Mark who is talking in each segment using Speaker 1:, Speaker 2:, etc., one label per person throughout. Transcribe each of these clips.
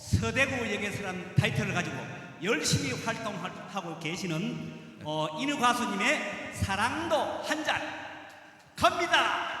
Speaker 1: 서대구 역에서란 타이틀을 가지고 열심히 활동하고 계시는 어, 인우 가수님의 사랑도 한 잔 갑니다.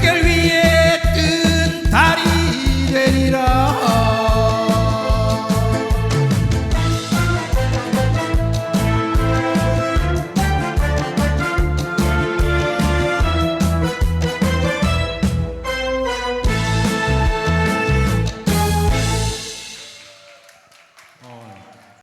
Speaker 2: quelle vie